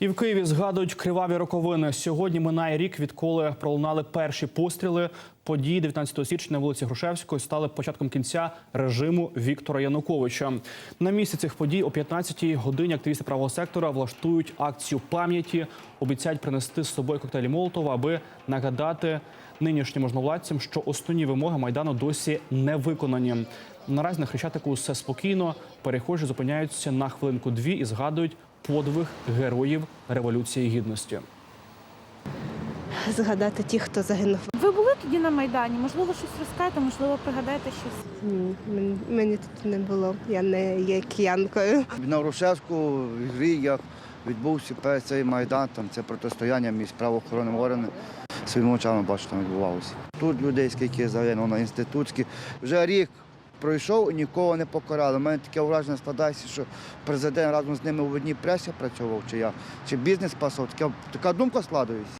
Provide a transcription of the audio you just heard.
І в Києві згадують криваві роковини. Сьогодні минає рік, відколи пролунали перші постріли. Події 19 січня на вулиці Грушевської стали початком кінця режиму Віктора Януковича. На місці цих подій о 15-й годині активісти правого сектора влаштують акцію пам'яті, обіцяють принести з собою коктейлі Молотова, аби нагадати нинішнім можновладцям, що основні вимоги майдану досі не виконані. Наразі на хрещатику все спокійно. Перехожі зупиняються на хвилинку дві і згадують подвиг героїв революції гідності. згадати тих, хто загинув. Ви були тоді на Майдані? Можливо, щось розкажете, можливо, пригадаєте щось. Ні, мен- Мені тут не було. Я не є киянкою. На Грушевську в Гріях відбувся перший цей майдан, там це протистояння між правоохоронними органами. Своїми очами бачу, там відбувалося. Тут людей скільки загинуло на інститутській. Вже рік пройшов і нікого не покарали. У мене таке враження складається, що президент разом з ними в одній пресі працював, чи я, чи бізнес спасав. Така, така думка складується.